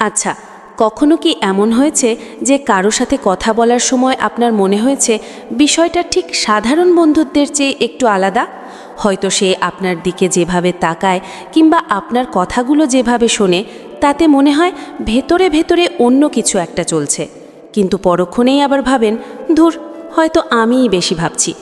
আচ্ছা কখনো কি এমন হয়েছে যে কারও সাথে কথা বলার সময় আপনার মনে হয়েছে বিষয়টা ঠিক সাধারণ বন্ধুত্বের চেয়ে একটু আলাদা? হয়তো সে আপনার দিকে যেভাবে তাকায় কিংবা আপনার কথাগুলো যেভাবে শোনে, তাতে মনে হয় ভেতরে ভেতরে অন্য কিছু একটা চলছে। কিন্তু পরক্ষণেই আবার ভাবেন, ধুর, হয়তো আমিই বেশি ভাবছি।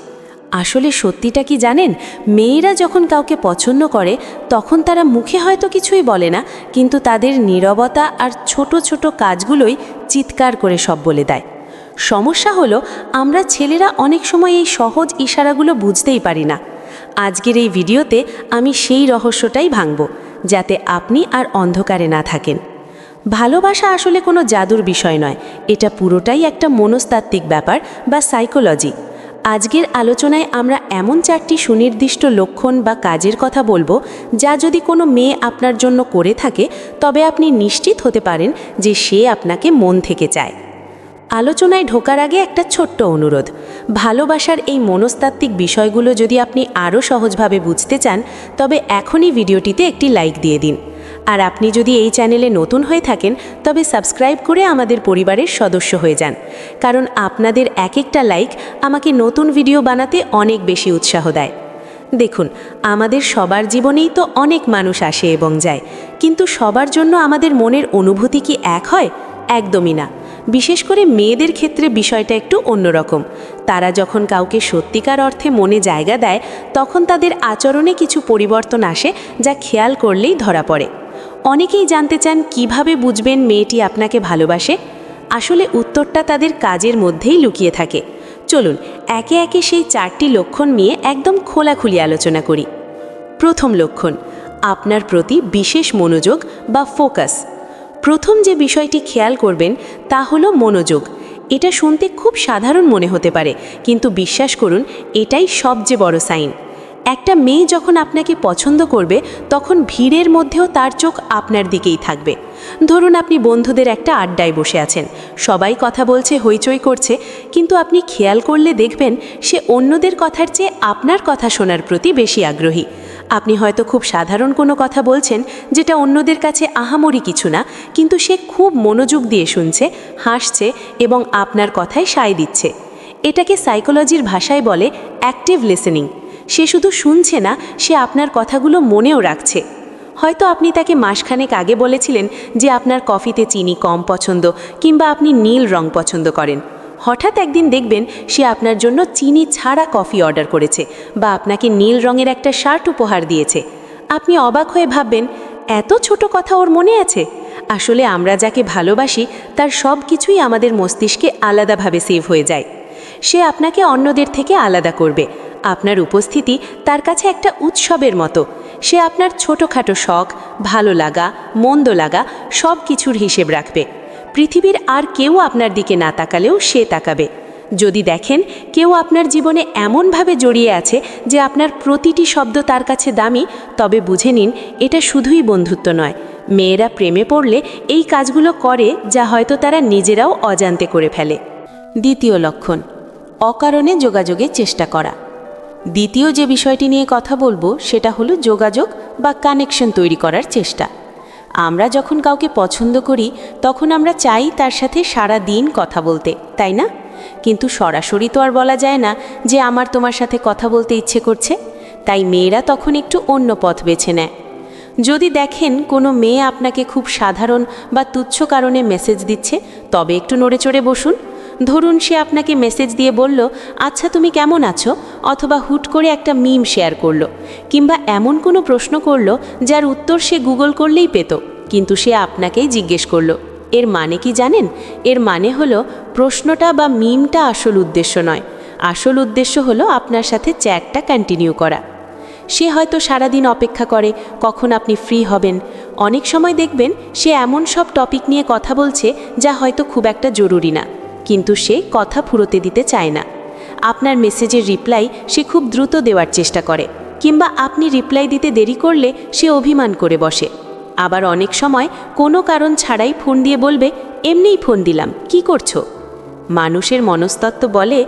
আসলে সত্যিটা কি জানেন? মেয়েরা যখন কাউকে পছন্দ করে, তখন তারা মুখে হয়তো কিছুই বলে না, কিন্তু তাদের নীরবতা আর ছোট ছোট কাজগুলোই চিৎকার করে সব বলে দেয়। সমস্যা হলো, আমরা ছেলেরা অনেক সময় এই সহজ ইশারাগুলো বুঝতেই পারি না। আজকের এই ভিডিওতে আমি সেই রহস্যটাই ভাঙব, যাতে আপনি আর অন্ধকারে না থাকেন। ভালোবাসা আসলে কোনো জাদুর বিষয় নয়, এটা পুরোটাই একটা মনস্তাত্ত্বিক ব্যাপার বা সাইকোলজি আজকের আলোচনায় আমরা এমন চারটি সুনির্দিষ্ট লক্ষণ বা কাজের কথা বলব যা যদি কোনো মেয়ে আপনার জন্য করে থাকে, তবে আপনি নিশ্চিত হতে পারেন যে সে আপনাকে মন থেকে চায়। আলোচনায় ঢোকার আগে একটা ছোট্ট অনুরোধ। ভালোবাসার এই মনস্তাত্ত্বিক বিষয়গুলো যদি আপনি আরও সহজভাবে বুঝতে চান, তবে এখনই ভিডিওটিতে একটি লাইক দিয়ে দিন। আর আপনি যদি এই চ্যানেলে নতুন হয়ে থাকেন, তবে সাবস্ক্রাইব করে আমাদের পরিবারের সদস্য হয়ে যান। কারণ আপনাদের এক একটা লাইক আমাকে নতুন ভিডিও বানাতে অনেক বেশি উৎসাহ দেয়। দেখুন, আমাদের সবার জীবনেই তো অনেক মানুষ আসে এবং যায়, কিন্তু সবার জন্য আমাদের মনের অনুভূতি কি এক হয়? একদমই না। বিশেষ করে মেয়েদের ক্ষেত্রে বিষয়টা একটু অন্যরকম। তারা যখন কাউকে সত্যিকার অর্থে মনে জায়গা দেয়, তখন তাদের আচরণে কিছু পরিবর্তন আসে যা খেয়াল করলেই ধরা পড়ে। অনেকেই জানতে চান কীভাবে বুঝবেন মেয়েটি আপনাকে ভালোবাসে? আসলে উত্তরটা তাদের কাজের মধ্যেই লুকিয়ে থাকে। চলুন, একে একে সেই চারটি লক্ষণ নিয়ে একদম খোলাখুলি আলোচনা করি। প্রথম লক্ষণ, আপনার প্রতি বিশেষ মনোযোগ বা ফোকাস। প্রথম যে বিষয়টি খেয়াল করবেন তা হলো মনোযোগ। এটা শুনতে খুব সাধারণ মনে হতে পারে, কিন্তু বিশ্বাস করুন, এটাই সবচেয়ে বড় সাইন। একটা মেয়ে যখন আপনাকে পছন্দ করবে, তখন ভিড়ের মধ্যেও তার চোখ আপনার দিকেই থাকবে। ধরুন আপনি বন্ধুদের একটা আড্ডায় বসে আছেন। সবাই কথা বলছে, হইচই করছে, কিন্তু আপনি খেয়াল করলে দেখবেন সে অন্যদের কথার চেয়ে আপনার কথা শোনার প্রতি বেশি আগ্রহী। আপনি হয়তো খুব সাধারণ কোনো কথা বলছেন, যেটা অন্যদের কাছে আহামরি কিছু না, কিন্তু সে খুব মনোযোগ দিয়ে শুনছে, হাসছে এবং আপনার কথায় সায় দিচ্ছে। এটাকে সাইকোলজির ভাষায় বলে অ্যাক্টিভ লিসেনিং। সে শুধু শুনছে না, সে আপনার কথাগুলো মনেও রাখছে। হয়তো আপনি তাকে মাসখানেক আগে বলেছিলেন যে আপনার কফিতে চিনি কম পছন্দ কিংবা আপনি নীল রং পছন্দ করেন। হঠাৎ একদিন দেখবেন সে আপনার জন্য চিনি ছাড়া কফি অর্ডার করেছে বা আপনাকে নীল রঙের একটা শার্ট উপহার দিয়েছে। আপনি অবাক হয়ে ভাববেন, এত ছোট কথা ওর মনে আছে? আসলে আমরা যাকে ভালোবাসি, তার সব কিছুই আমাদের মস্তিষ্কে আলাদাভাবে সেভ হয়ে যায়। সে আপনাকে অন্যদের থেকে আলাদা করবে। আপনার উপস্থিতি তার কাছে একটা উৎসবের মতো। সে আপনার ছোটোখাটো শখ, ভালো লাগা, মন্দ লাগা সব কিছুর হিসেব রাখবে। পৃথিবীর আর কেউ আপনার দিকে না তাকালেও সে তাকাবে। যদি দেখেন কেউ আপনার জীবনে এমনভাবে জড়িয়ে আছে যে আপনার প্রতিটি শব্দ তার কাছে দামি, তবে বুঝে নিন এটা শুধুই বন্ধুত্ব নয়। মেয়েরা প্রেমে পড়লে এই কাজগুলো করে যা হয়তো তারা নিজেরাও অজান্তে করে ফেলে। দ্বিতীয় লক্ষণ, অকারণে যোগাযোগের চেষ্টা করা। দ্বিতীয় যে বিষয়টি নিয়ে কথা বলব, সেটা হলো যোগাযোগ বা কানেকশন তৈরি করার চেষ্টা। আমরা যখন কাউকে পছন্দ করি, তখন আমরা চাই তার সাথে সারা দিন কথা বলতে, তাই না? কিন্তু সরাসরি তো আর বলা যায় না যে আমার তোমার সাথে কথা বলতে ইচ্ছে করছে, তাই মেয়েরা তখন একটু অন্য পথ বেছে নেয়। যদি দেখেন কোনো মেয়ে আপনাকে খুব সাধারণ বা তুচ্ছ কারণে মেসেজ দিচ্ছে, তবে একটু নড়ে চড়ে বসুন। ধরুন সে আপনাকে মেসেজ দিয়ে বলল আচ্ছা তুমি কেমন আছো? অথবা হুট করে একটা মিম শেয়ার করল, কিংবা এমন কোনো প্রশ্ন করল, যার উত্তর সে গুগল করলেই পেত, কিন্তু সে আপনাকেই জিজ্ঞেস করল। এর মানে কি জানেন? এর মানে হলো, প্রশ্নটা বা মিমটা আসল উদ্দেশ্য নয়। আসল উদ্দেশ্য হলো আপনার সাথে চ্যাটটা কন্টিনিউ করা। সে হয়তো সারাদিন অপেক্ষা করে, কখন আপনি ফ্রি হবেন। অনেক সময় দেখবেন, সে এমন সব টপিক নিয়ে কথা বলছে, যা হয়তো খুব একটা জরুরি না। কিন্তু সে কথা ফুরোতে দিতে চায় না। আপনার মেসেজের রিপ্লাই সে খুব দ্রুত দেওয়ার চেষ্টা করে, কিংবা আপনি রিপ্লাই দিতে দেরি করলে সে অভিমান করে বসে। আবার অনেক সময় কোনো কারণ ছাড়াই ফোন দিয়ে বলবে, এমনিই ফোন দিলাম, কি করছ? মানুষের মনস্তত্ত্ব বলে,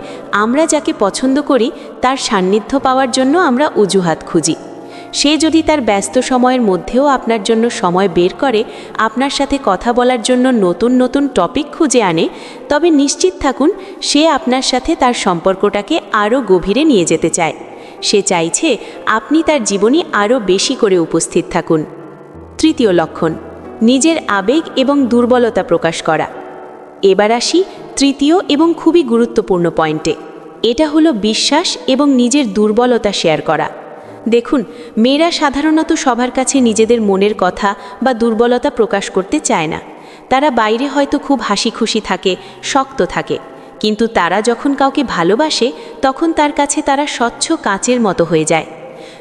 আমরা যাকে পছন্দ করি, তার সান্নিধ্য পাওয়ার জন্য আমরা অজুহাত খুঁজি। সে যদি তার ব্যস্ত সময়ের মধ্যেও আপনার জন্য সময় বের করে, আপনার সাথে কথা বলার জন্য নতুন নতুন টপিক খুঁজে আনে, তবে নিশ্চিত থাকুন সে আপনার সাথে তার সম্পর্কটাকে আরও গভীরে নিয়ে যেতে চায়। সে চাইছে আপনি তার জীবনে আরও বেশি করে উপস্থিত থাকুন। তৃতীয় লক্ষণ, নিজের আবেগ এবং দুর্বলতা প্রকাশ করা। এবার আসি তৃতীয় এবং খুবই গুরুত্বপূর্ণ পয়েন্টে। এটা হলো বিশ্বাস এবং নিজের দুর্বলতা শেয়ার করা। দেখুন, মেয়েরা সাধারণত সবার কাছে নিজেদের মনের কথা বা দুর্বলতা প্রকাশ করতে চায় না। তারা বাইরে হয়তো খুব হাসি খুশি থাকে, শক্ত থাকে। কিন্তু তারা যখন কাউকে ভালোবাসে, তখন তার কাছে তারা স্বচ্ছ কাঁচের মতো হয়ে যায়।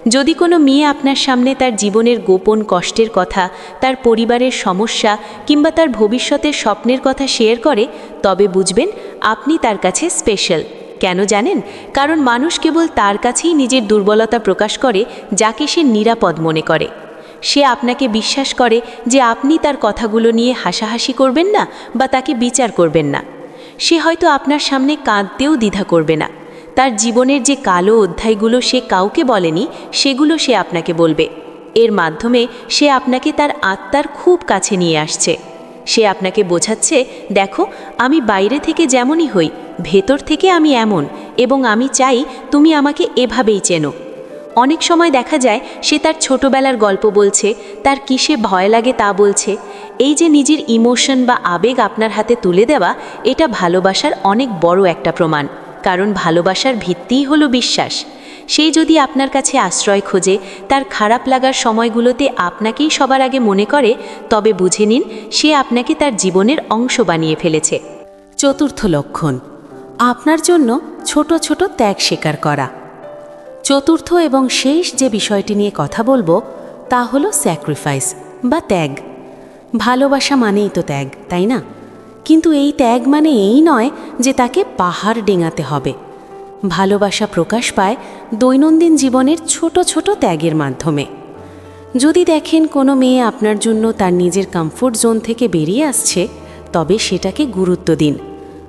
যদি কোনো মেয়ে আপনার সামনে তার জীবনের গোপন কষ্টের কথা, তার পরিবারের সমস্যা কিংবা তার ভবিষ্যতের স্বপ্নের কথা শেয়ার করে, তবে বুঝবেন, আপনি তার কাছে স্পেশাল কেন জানেন? কারণ মানুষ কেবল তার কাছেই নিজের দুর্বলতা প্রকাশ করে, যাকে সে নিরাপদ মনে করে। সে আপনাকে বিশ্বাস করে যে আপনি তার কথাগুলো নিয়ে হাসাহাসি করবেন না বা তাকে বিচার করবেন না। সে হয়তো আপনার সামনে কাঁদতেও দ্বিধা করবে না। তার জীবনের যে কালো অধ্যায়গুলো সে কাউকে বলেনি, সেগুলো সে আপনাকে বলবে। এর মাধ্যমে সে আপনাকে তার আত্মার খুব কাছে নিয়ে আসছে। সে আপনাকে বোঝাচ্ছে, দেখো, আমি বাইরে থেকে যেমনই হই ভেতর থেকে আমি এমন এবং আমি চাই তুমি আমাকে এভাবেই চেনো। অনেক সময় দেখা যায় সে তার ছোটবেলার গল্প বলছে, তার কিসে ভয় লাগে তা বলছে। এই যে নিজের ইমোশন বা আবেগ আপনার হাতে তুলে দেওয়া, এটা ভালোবাসার অনেক বড় একটা প্রমাণ। কারণ ভালোবাসার ভিত্তিই হলো বিশ্বাস। সেই যদি আপনার কাছে আশ্রয় খোঁজে, তার খারাপ লাগার সময়গুলোতে আপনাকেই সবার আগে মনে করে, তবে বুঝে নিন সে আপনাকে তার জীবনের অংশ বানিয়ে ফেলেছে। চতুর্থ লক্ষণ আপনার জন্য ছোট ছোট ত্যাগ স্বীকার করা। চতুর্থ এবং শেষ যে বিষয়টি নিয়ে কথা বলব, তা হলো স্যাক্রিফাইস বা ত্যাগ। ভালোবাসা মানেই তো ত্যাগ, তাই না? কিন্তু এই ত্যাগ মানে এই নয় যে তাকে পাহাড় ডেঙাতে হবে। ভালোবাসা প্রকাশ পায় দৈনন্দিন জীবনের ছোট ছোট ত্যাগের মাধ্যমে। যদি দেখেন কোনো মেয়ে আপনার জন্য তার নিজের কমফোর্ট জোন থেকে বেরিয়ে আসছে, তবে সেটাকে গুরুত্ব দিন।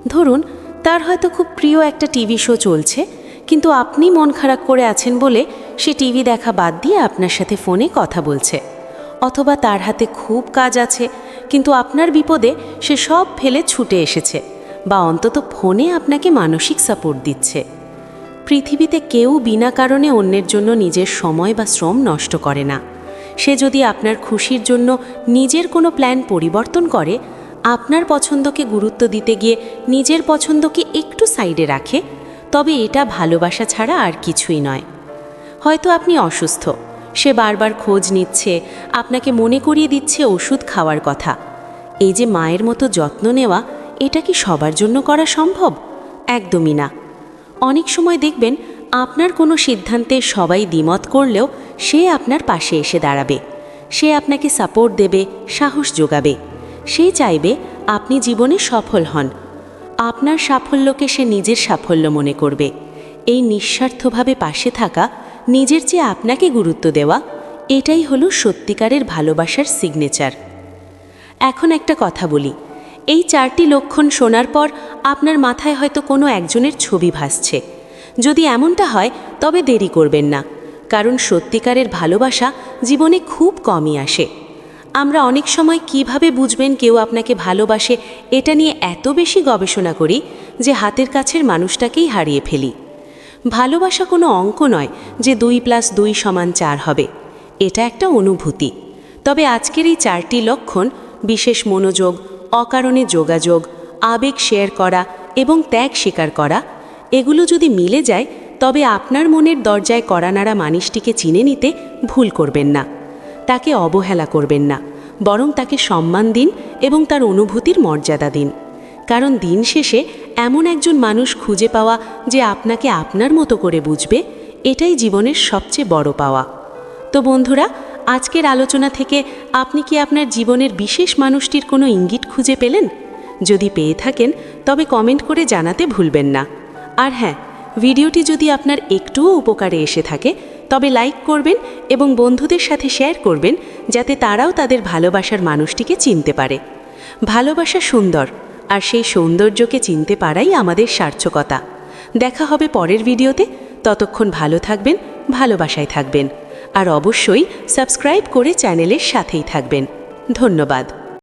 ধরুন তার হয়তো খুব প্রিয় একটা টিভি শো চলছে, কিন্তু আপনি মন খারাপ করে আছেন বলে সে টিভি দেখা বাদ দিয়ে আপনার সাথে ফোনে কথা বলছে। অথবা তার হাতে খুব কাজ আছে, কিন্তু আপনার বিপদে সে সব ফেলে ছুটে এসেছে বা অন্তত ফোনে আপনাকে মানসিক সাপোর্ট দিচ্ছে। পৃথিবীতে কেউ বিনা কারণে অন্যের জন্য নিজের সময় বা শ্রম নষ্ট করে না। সে যদি আপনার খুশির জন্য নিজের কোনো প্ল্যান পরিবর্তন করে আপনার পছন্দকে গুরুত্ব দিতে গিয়ে নিজের পছন্দকে একটু সাইডে রাখে, তবে এটা ভালোবাসা ছাড়া আর কিছুই নয়। হয়তো আপনি অসুস্থ, সে বারবার খোঁজ নিচ্ছে, আপনাকে মনে করিয়ে দিচ্ছে ওষুধ খাওয়ার কথা। এই যে মায়ের মতো যত্ন নেওয়া, এটা কি সবার জন্য করা সম্ভব? একদমই না। অনেক সময় দেখবেন আপনার কোনো সিদ্ধান্তে সবাই দ্বিমত করলেও সে আপনার পাশে এসে দাঁড়াবে। সে আপনাকে সাপোর্ট দেবে, সাহস যোগাবে। সে চাইবে আপনি জীবনে সফল হন। আপনার সাফল্যকে সে নিজের সাফল্য মনে করবে। এই নিঃস্বার্থভাবে পাশে থাকা, নিজের চেয়ে আপনাকে গুরুত্ব দেওয়া, এটাই হলো সত্যিকারের ভালোবাসার সিগনেচার এখন একটা কথা বলি। এই চারটি লক্ষণ শোনার পর আপনার মাথায় হয়তো কোনো একজনের ছবি ভাসছে। যদি এমনটা হয়, তবে দেরি করবেন না। কারণ সত্যিকারের ভালোবাসা জীবনে খুব কমই আসে। আমরা অনেক সময় কীভাবে বুঝবেন কেউ আপনাকে ভালোবাসে, এটা নিয়ে এত বেশি গবেষণা করি যে হাতের কাছের মানুষটাকেই হারিয়ে ফেলি। ভালোবাসা কোনো অঙ্ক নয় যে দুই প্লাস দুই সমান চার হবে, এটা একটা অনুভূতি। তবে আজকের এই চারটি লক্ষণ, বিশেষ মনোযোগ, অকারণে যোগাযোগ, আবেগ শেয়ার করা এবং ত্যাগ স্বীকার করা, এগুলো যদি মিলে যায়, তবে আপনার মনের দরজায় করা নাড়া মানুষটিকে চিনে নিতে ভুল করবেন না। তাকে অবহেলা করবেন না, বরং তাকে সম্মান দিন এবং তার অনুভূতির মর্যাদা দিন। কারণ দিন শেষে এমন একজন মানুষ খুঁজে পাওয়া যে আপনাকে আপনার মতো করে বুঝবে, এটাই জীবনের সবচেয়ে বড় পাওয়া। তো বন্ধুরা, আজকের আলোচনা থেকে আপনি কি আপনার জীবনের বিশেষ মানুষটির কোনো ইঙ্গিত খুঁজে পেলেন? যদি পেয়ে থাকেন, তবে কমেন্ট করে জানাতে ভুলবেন না। আর হ্যাঁ ভিডিওটি যদি আপনার একটুও উপকারে এসে থাকে, তবে লাইক করবেন এবং বন্ধুদের সাথে শেয়ার করবেন, যাতে তারাও তাদের ভালোবাসার মানুষটিকে চিনতে পারে। ভালোবাসা সুন্দর, আর সেই সৌন্দর্যকে চিনতে পারাই আমাদের সার্থকতা। দেখা হবে পরের ভিডিওতে। ততক্ষণ ভালো থাকবেন, ভালোবাসায় থাকবেন। আর অবশ্যই সাবস্ক্রাইব করে চ্যানেলের সাথেই থাকবেন। ধন্যবাদ।